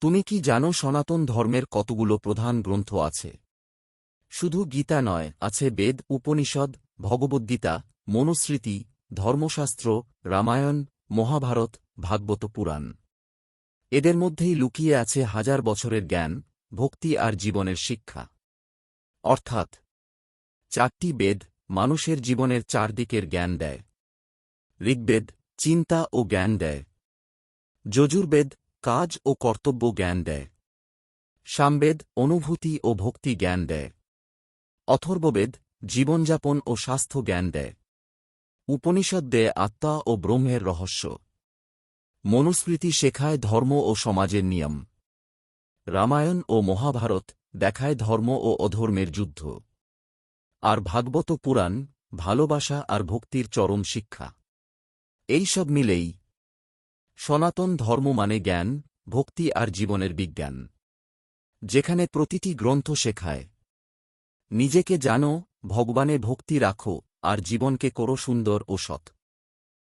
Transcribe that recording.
তুমি কি জানো সনাতন ধর্মের কতগুলো প্রধান গ্রন্থ আছে? শুধু গীতা নয়, আছে বেদ, উপনিষদ, ভগবদ্গীতা, মনুস্মৃতি, ধর্মশাস্ত্র, রামায়ণ, মহাভারত, ভাগবত পুরাণ। এদের মধ্যেই লুকিয়ে আছে হাজার বছরের জ্ঞান, ভক্তি আর জীবনের শিক্ষা। অর্থাৎ, চারটি বেদ মানুষের জীবনের চারদিকের জ্ঞান দেয়। ঋগ্বেদ, চিন্তা ও জ্ঞান দেয়। যজুর্বেদ কাজ ও কর্তব্য জ্ঞান দেয়। সামবেদ, অনুভূতি ও ভক্তি জ্ঞান দেয়। অথর্ববেদ, জীবনযাপন ও স্বাস্থ্য জ্ঞান দেয়। উপনিষদ দেয় আত্মা ও ব্রহ্মের রহস্য। মনুস্মৃতি শেখায় ধর্ম ও সমাজের নিয়ম। রামায়ণ ও মহাভারত দেখায় ধর্ম ও অধর্মের যুদ্ধ। আর ভাগবত পুরাণ, ভালোবাসা আর ভক্তির চরম শিক্ষা। এই সব মিলেই সনাতন ধর্ম মানে জ্ঞান, ভক্তি আর জীবনের বিজ্ঞান। যেখানে প্রতিটি গ্রন্থ শেখায়। নিজেকে জানো, ভগবানে ভক্তি রাখো, আর জীবনকে করো সুন্দর ও সৎ।